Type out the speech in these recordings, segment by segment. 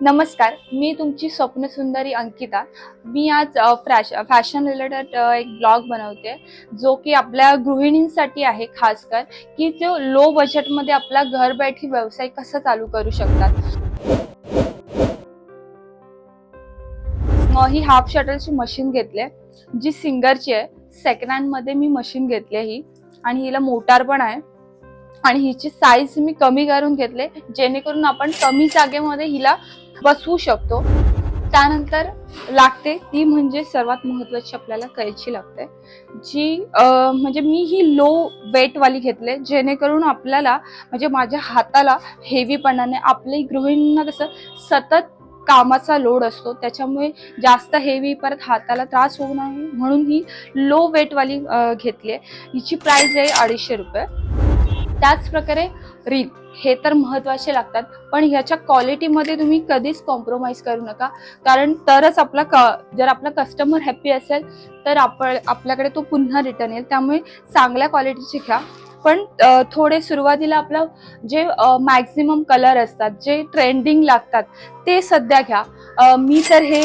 नमस्कार मी तुमची स्वप्नसुंदरी अंकिता. मी आज फ्रॅश फॅशन रिलेटेड एक ब्लॉग बनवते जो की आपल्या गृहिणींसाठी आहे खास कर की जो लो बजेटमध्ये आपला घर बैठी व्यवसाय कसा चालू करू शकतात. ही हाफ शटलची मशीन घेतले जी सिंगरची आहे. सेकंड हँडमध्ये मी मशीन घेतली ही आणि हिला मोटार पण आहे. आणि हिची साईज मी कमी करून घेतले जेणेकरून आपण कमी जागेमध्ये हिला बसवू शकतो. त्यानंतर लागते ती म्हणजे सर्वात महत्वाची आपल्याला कैची लागते. जी म्हणजे मी ही लो वेटवाली घेतले जेणेकरून आपल्याला म्हणजे माझ्या हाताला हेवीपणाने आपल्या गृहिणींना कसं सतत कामाचा लोड असतो. त्याच्यामुळे जास्त हेवी परत हाताला त्रास होऊ नये म्हणून ही लो वेटवाली घेतली आहे. हिची प्राईज आहे अडीचशे रुपये. त्याच प्रकारे रील हे तर महत्त्वाचे लागतात पण ह्याच्या क्वालिटीमध्ये तुम्ही कधीच कॉम्प्रोमाइज करू नका. कारण तरच आपला क जर आपला कस्टमर हॅप्पी असेल तर आपण आपल्याकडे तो पुन्हा रिटर्न येईल. त्यामुळे चांगल्या क्वालिटीचे घ्या. पण थोडे सुरुवातीला आपलं जे मॅक्झिमम कलर असतात जे ट्रेंडिंग लागतात ते सध्या घ्या. मी तर हे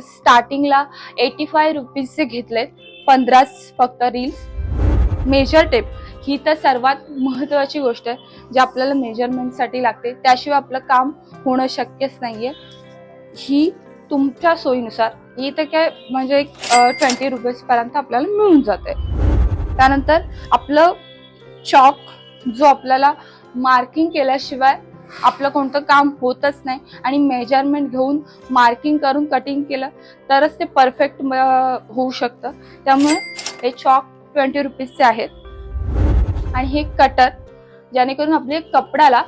स्टार्टिंगला एटी फाय रुपीजचे घेतलेत पंधराच फक्त रील्स मेजर टेप ही तर सर्वात महत्त्वाची गोष्ट आहे जी आपल्याला मेजरमेंटसाठी लागते. त्याशिवाय आपलं काम होणं शक्यच नाही आहे ही तुमच्या सोयीनुसार ही तर काय म्हणजे एक ट्वेंटी रुपीजपर्यंत आपल्याला मिळून जाते त्यानंतर आपलं चॉक जो आपल्याला मार्किंग केल्याशिवाय आपलं कोणतं काम होतच नाही आणि मेजरमेंट घेऊन मार्किंग करून कटिंग केलं तरच ते परफेक्ट होऊ शकतं. त्यामुळे हे चॉक ट्वेंटी रुपीजचे आहेत. आणि हे कटर जेणेकरून आपल्या कपड्याला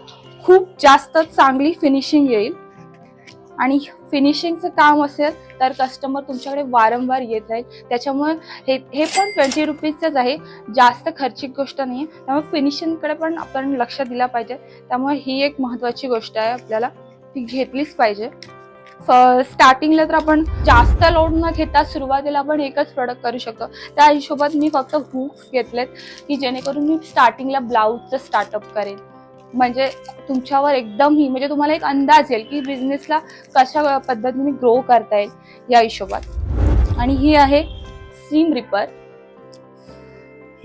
खूप जास्त चांगली फिनिशिंग येईल. आणि फिनिशिंगचं काम असेल तर कस्टमर तुमच्याकडे वारंवार येत राहील. त्याच्यामुळे हे हे पण ट्वेंटी रुपीजचंच आहे. जास्त खर्चिक गोष्ट नाही आहे त्यामुळे फिनिशिंगकडे पण आपण लक्ष दिलं पाहिजे. त्यामुळे ही एक महत्त्वाची गोष्ट आहे आपल्याला ती घेतलीच पाहिजे. स्टार्टिंगला तर आपण जास्त लोड न घेता सुरुवातीला आपण एकच प्रोडक्ट करू शकतो. त्या हिशोबात मी फक्त हुक्स घेतलेत की जेणेकरून मी स्टार्टिंगला ब्लाऊजचं स्टार्टअप करेन. म्हणजे तुमच्यावर एकदम ही म्हणजे तुम्हाला एक अंदाज येईल की बिझनेसला कशा पद्धतीने ग्रो करता येईल या हिशोबात. आणि ही आहे सीम रिपर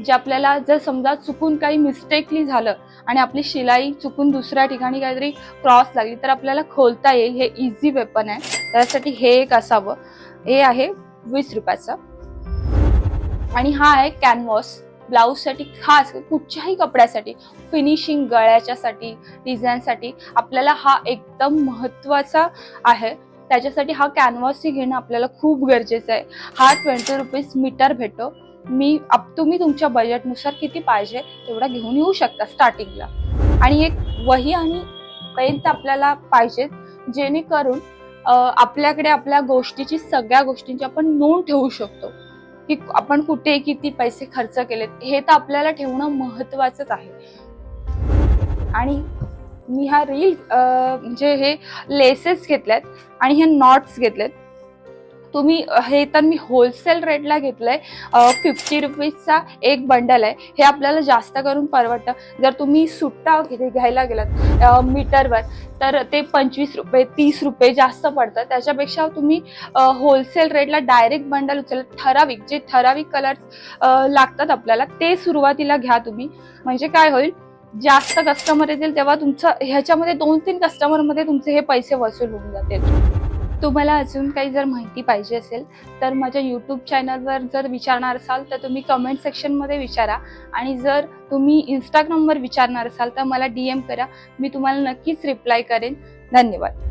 जे आपल्याला जर समजा चुकून काही मिस्टेकली झालं आणि आपली शिलाई चुकून दुसऱ्या ठिकाणी काहीतरी क्रॉस लागली तर आपल्याला खोलता येईल. हे इझी वेपन आहे. त्यासाठी हे एक असावं. हे आहे वीस रुपयाचं. आणि हा आहे कॅनव्हॉस ब्लाऊजसाठी खास कुठच्याही कपड्यासाठी फिनिशिंग गळ्याच्यासाठी डिझाईनसाठी आपल्याला हा एकदम महत्त्वाचा आहे. त्याच्यासाठी हा कॅनव्हासही घेणं आपल्याला खूप गरजेचं आहे. हा ट्वेंटी रुपीज मीटर भेटतो. मी अप तुम्ही तुमच्या बजेटनुसार किती पाहिजे तेवढा घेऊन येऊ शकता स्टार्टिंगला आणि एक वही आणि पेन तर आपल्याला पाहिजेत जेणेकरून आपल्याकडे आपल्या गोष्टीची सगळ्या गोष्टींची आपण नोंद ठेवू शकतो. की आपण कुठे किती पैसे खर्च केलेत हे तर आपल्याला ठेवणं महत्वाचंच आहे. आणि मी ह्या रील म्हणजे हे लेसेस घेतल्यात आणि हे नॉट्स घेतलेत तुम्ही हे तर मी होलसेल रेटला घेतलंय. फिफ्टी रुपीजचा एक बंडल आहे. हे आपल्याला जास्त करून परवडतं. जर तुम्ही सुट्टा घे- घ्यायला गेलात मीटरवर तर ते पंचवीस रुपये तीस रुपये जास्त पडतं. त्याच्यापेक्षा तुम्ही होलसेल रेटला डायरेक्ट बंडल उचल ठराविक जे ठराविक कलर्स लागतात आपल्याला ते सुरुवातीला घ्या तुम्ही. म्हणजे काय होईल? जास्त कस्टमर येतील तेव्हा तुमचं ह्याच्यामध्ये दोन तीन कस्टमरमध्ये तुमचे हे पैसे वसूल होऊन जातील. तुम्हाला अजून काही जर माहिती पाहिजे असेल तर माझ्या यूट्यूब चॅनलवर जर विचारणार असाल तर तुम्ही कमेंट सेक्शनमध्ये विचारा. आणि जर तुम्ही इंस्टाग्रामवर विचारणार असाल तर मला डी एम करा. मी तुम्हाला नक्कीच रिप्लाय करेन. धन्यवाद.